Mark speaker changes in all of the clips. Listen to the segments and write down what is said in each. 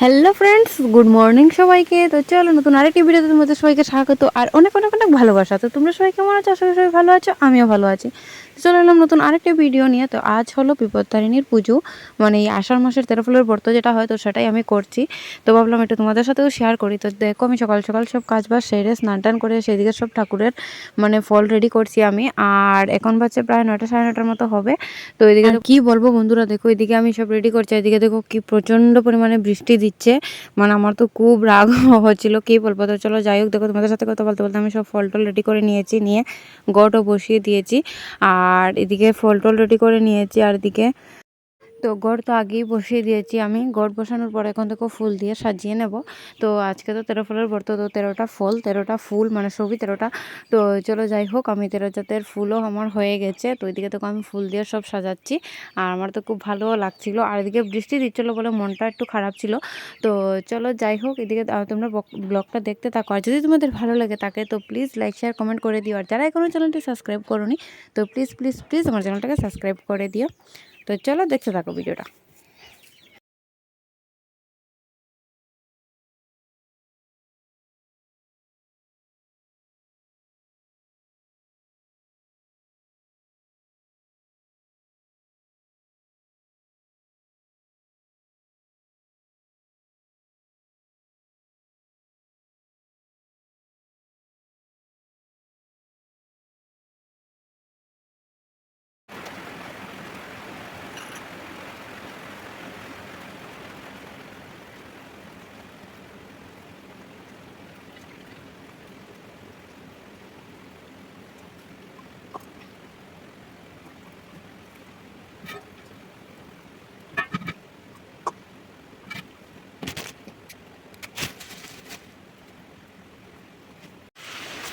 Speaker 1: Hello friends good morning সবাইকে। তো চলো নতুন আরেকটি ভিডিওতে তোমাদের সবাইকে স্বাগত। আর অনেক অনেক অনেক ভালোবাসা। তো তোমরা সবাই কেমন আছো? আশা সবাই ভালো আছো। আমিও ভালো আছি। চলে এলাম নতুন আরেকটি ভিডিও নিয়ে। তো আজ হলো বিপত্তারিণীর পুজো। মানে এই আষাঢ় মাসের তেরো ফুলের ব্রত যেটা হয় তো সেটাই আমি করছি। তো ভাবলাম একটু তোমাদের সাথেও শেয়ার করি। তো দেখো আমি সকাল সকাল সব কাজ বাজ সেরে স্নান টান করে সেদিকে সব ঠাকুরের মানে ফল রেডি করছি আমি। আর এখন বাচ্চা প্রায় নয়টা সাড়ে নটার মতো হবে। তো এদিকে কি বলব বন্ধুরা দেখো এদিকে আমি সব রেডি করছি। এদিকে দেখো কি প্রচণ্ড পরিমাণে বৃষ্টি দিচ্ছে। মানে আমার তো খুব রাগ হচ্ছিল কী বলব? তো চলো যাই হোক দেখো তোমাদের সাথে কথা বলতে বলতে আমি সব ফল টল রেডি করে নিয়েছি নিয়ে গটও বসিয়ে দিয়েছি। আর এদিকে ফল টল রেডি করে নিয়েছি আর এদিকে তো গড় তো আগেই বসিয়ে দিয়েছি আমি। গড় বসানোর পর এখন থেকে ফুল দিয়ে সাজিয়ে নেব। তো আজকে তো তেরো ফুলের ব্রত তো তেরোটা ফল, তেরোটা ফুল মানে সবই তেরোটা। তো চলো যাই হোক, আমি তেরো জাতের ফুলও আমার হয়ে গেছে। তো ওইদিকে তো আমি ফুল দিয়ে সব সাজাচ্ছি। আর আমার তো খুব ভালোও লাগছিল। আর এদিকে বৃষ্টি দিচ্ছিল বলে মনটা একটু খারাপ ছিল। তো চলো যাই হোক, এদিকে তোমরা ব্লগটা দেখতে থাকো। আর যদি তোমাদের ভালো লাগে তাকে, তো প্লিজ লাইক শেয়ার কমেন্ট করে দিও। আর যারা এখনও চ্যানেলটি সাবস্ক্রাইব করো তো প্লিজ প্লিজ প্লিজ আমার চ্যানেলটাকে সাবস্ক্রাইব করে দিও। তো চলো দেখতে থাকো ভিডিওটা।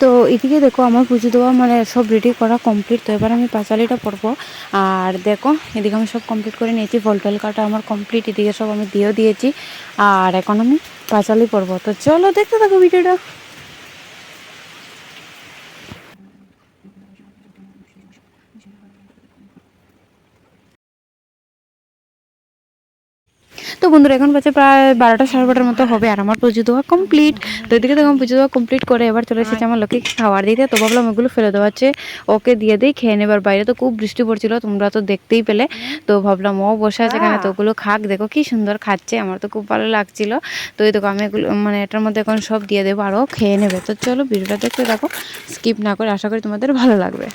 Speaker 1: তো এদিকে দেখো আমার পুজো দেওয়া মানে সব রেডি করা কমপ্লিট তো এবার আমি পাঁচালিটা পরবো। আর দেখো, এদিকে আমি সব কমপ্লিট করে নিয়েছি। ফল টল কাটা আমার কমপ্লিট এদিকে সব আমি দিয়েও দিয়েছি। আর এখন আমি পাঁচালি পরবো। তো চলো দেখতে থাকো ভিডিওটা। তো বন্ধুরা, এখন বাজে প্রায় বারোটা সাড়ে বারোটার মতো হবে আর আমার পুজো দেওয়া কমপ্লিট তো এদিকে দেখো, পুজো দেওয়া কমপ্লিট করে এবার চলে এসেছে আমার লোকে খাবার দিতে তো ভাবলাম ওগুলো ফেলে দেওয়া হচ্ছে ওকে দিয়ে দিই, খেয়ে নেবার বাইরে তো খুব বৃষ্টি পড়ছিল, তোমরা তো দেখতেই পেলে। তো ভাবলাম ও বসে আছে এখানে, তো ওগুলো খাক। দেখো কি সুন্দর খাচ্ছে, আমার তো খুব ভালো লাগছিল। তো এই দেখো, আমি এগুলো মানে এটার মধ্যে এখন সব দিয়ে দেবো আরও খেয়ে নেবে। তো চলো, ভিডিওটা দেখতে দেখো স্কিপ না করে আশা করি তোমাদের ভালো লাগবে।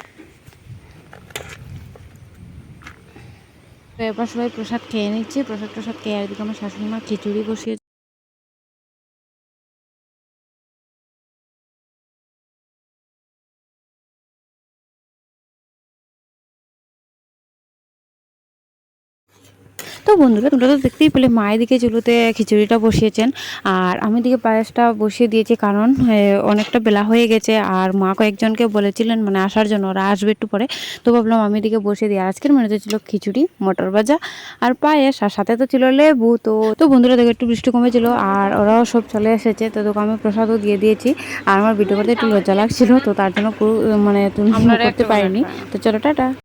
Speaker 1: এবার সবাই প্রসাদ খেয়ে নিচ্ছে। প্রসাদ প্রসাদ খেয়ে একদিকে আমার শাশুড়ি মা খিচুড়ি বসিয়ে তো বন্ধুরা তোমরা তো দেখতেই পেলে মায়ের দিকে চুলোতে খিচুড়িটা বসিয়েছেন। আর আমি দিকে পায়েসটা বসিয়ে দিয়েছি কারণ অনেকটা বেলা হয়ে গেছে আর মা কয়েকজনকে বলেছিলেন মানে আসার জন্য ওরা আসবে একটু পরে। তো ভাবলাম আমি দিকে বসিয়ে দিই। আজকের মেনুতে ছিল খিচুড়ি মটর ভাজা আর পায়েস আর সাথে তো ছিল লেবু। তো তো বন্ধুরা দেখে একটু বৃষ্টি কমেছিল আর ওরাও সব চলে এসেছে। তো তোকে আমি প্রসাদও দিয়ে দিয়েছি। আর আমার ভিডিও করতে একটু লজ্জা লাগছিল তো তার জন্য পুরো মানে তুমি করতে পারিনি। তো চলো টাটা।